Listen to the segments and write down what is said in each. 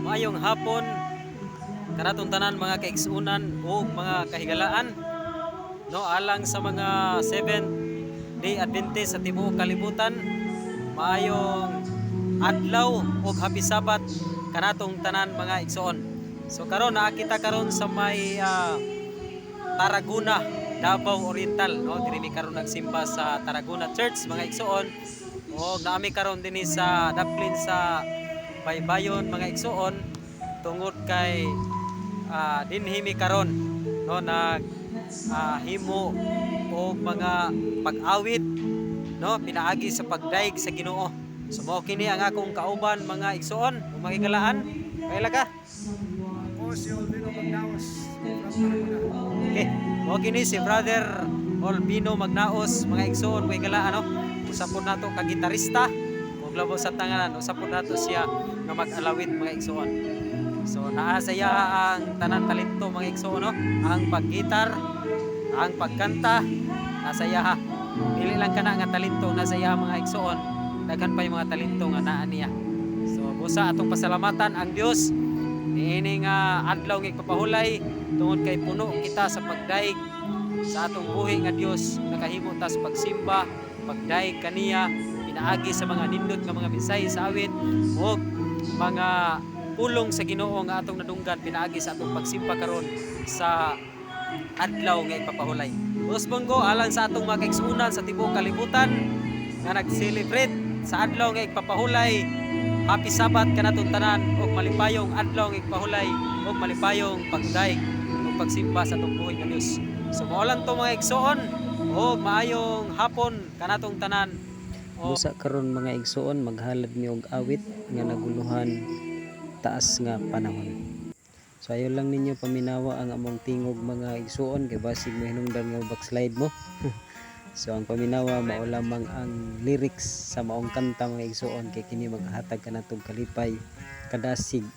Maayong hapon. Kanatong tanan mga kaigsunan o mga kahigalaan. No alang sa mga 7 day Adventist sa tibuok kalibutan maayong adlaw o happy sabat kanatong tanan mga igsuon so karon naakita karon sa may ah, Tarragona Davao Oriental no? Diri mi karon nagsimba sa Tarragona Church mga igsuon o naami karon dinhi sa daplin sa Baybayon mga igsuon tungod kay ah, dinhi mi karon no nag ah, himo og mga pag-awit no pinaagi sa pagdaig sa Ginoo so mao kini ang akong kauban mga igsuon o mga igalaan kaila ka Ako si Olvino Magnaos. Okay, mo kini si Brother Olbino Magnaos, mga igsoon ko igala ano. Usapon nato ka gitarista, ug labo sa tanganan, usapon nato siya nga mag-alawit mga igsoon. So naa sa iya ang tanan talento mga igsoon no, ang paggitar, ang pagkanta, nasa iya ha. Dili lang kana nga talento nasa iya mga igsoon, daghan pa yung mga talento nga naa niya. So busa atong pasalamatan ang Dios niini nga adlaw nga ipapahulay tungod kay puno kita sa pagdaig sa atong buhi nga Dios nakahimo ta sa pagsimba pagdaig kaniya pinaagi sa mga nindot nga mga mensahe sa awit ug mga pulong sa Ginoo nga atong nadunggan pinaagi sa atong pagsimba karon sa adlaw nga ipapahulay. Usbon ko alang sa atong mga kaigsuunan sa tibuok kalibutan nga nag-celebrate sa adlaw nga ipapahulay Happy Sabat kanatong tanan ug malipayong adlaw nga ipahulay ug malipayong pagdaig ug pagsimba sa atong buhay nga Dios. So mao lang to mga igsoon ug maayong hapon kanatong tanan. Busa karon mga igsuon maghalad mi og awit nga naguluhan taas nga panahon. So ayo lang ninyo paminawa ang among tingog mga igsuon kay basig mo hinungdan nga backslide mo. so ang paminawa mao lamang ang lyrics sa maong kanta mga igsuon kay kini maghatag kanatong kalipay kadasig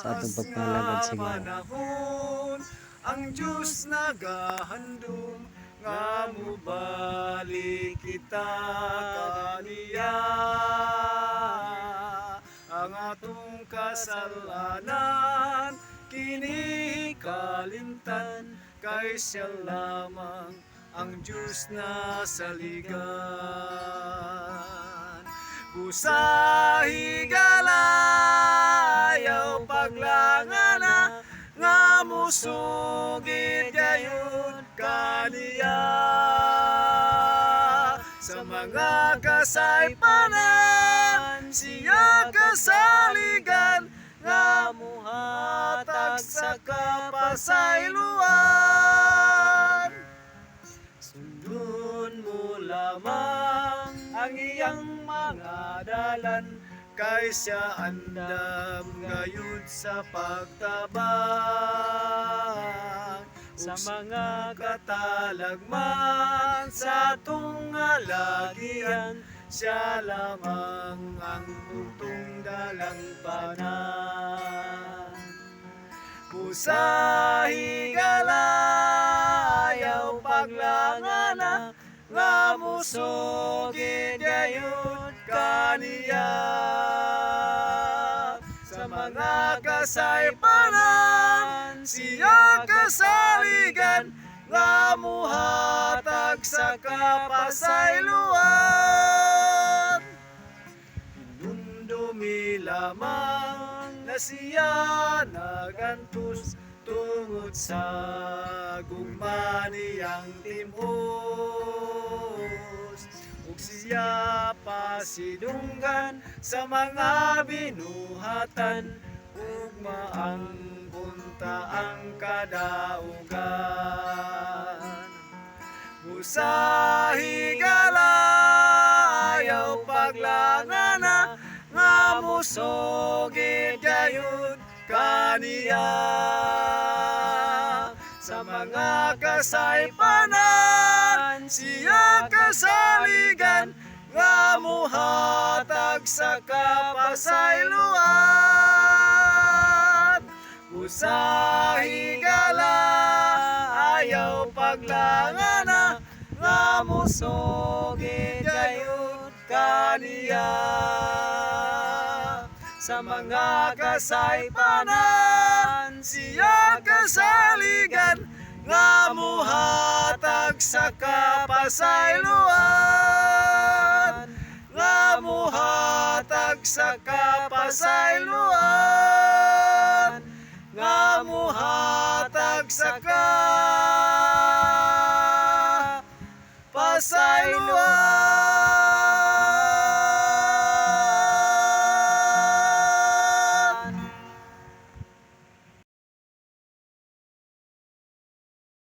sa atong pagpangalagad sa Ginoo. ang Diyos nagahandom nga mubalik kita kaniya. Ang atong kasalanan kini kalimtan kay siya lamang ang Diyos na saligan. Busahi galayaw paglangana nga musugid kaniya sa mga kasaypanan siya kasaligan nga muhatag sa kapasayloan Sundon mo lamang ang iyang mga dalan kay siya andam gayud sa pagtabang sa mga katalagman sa atong alagian siya lamang ang butong dalang panan Busahi galayaw paglangana nga musugid gayon kaniya mga kasaypanan siya kasaligan nga muhatag sa kapasayloan Nundumi lamang na siya nagantus tungod sa gumaniyang timos ug siya pasidunggan sa mga binuhatan. Ug maang punta ang kadaugan. Busahi galayaw paglangana. Nga musugid gayon kaniya. Sa mga kasaypanan siya kasaligan nga muhatag sa kapasayloan Usahi gala ayaw paglangana nga musugid gayon kaniya. Sa mga kasaypanan siya kasaligan muhatag sa kapasayloan nga muhatag sa kapasayloan nga muhatag sa kapasayloan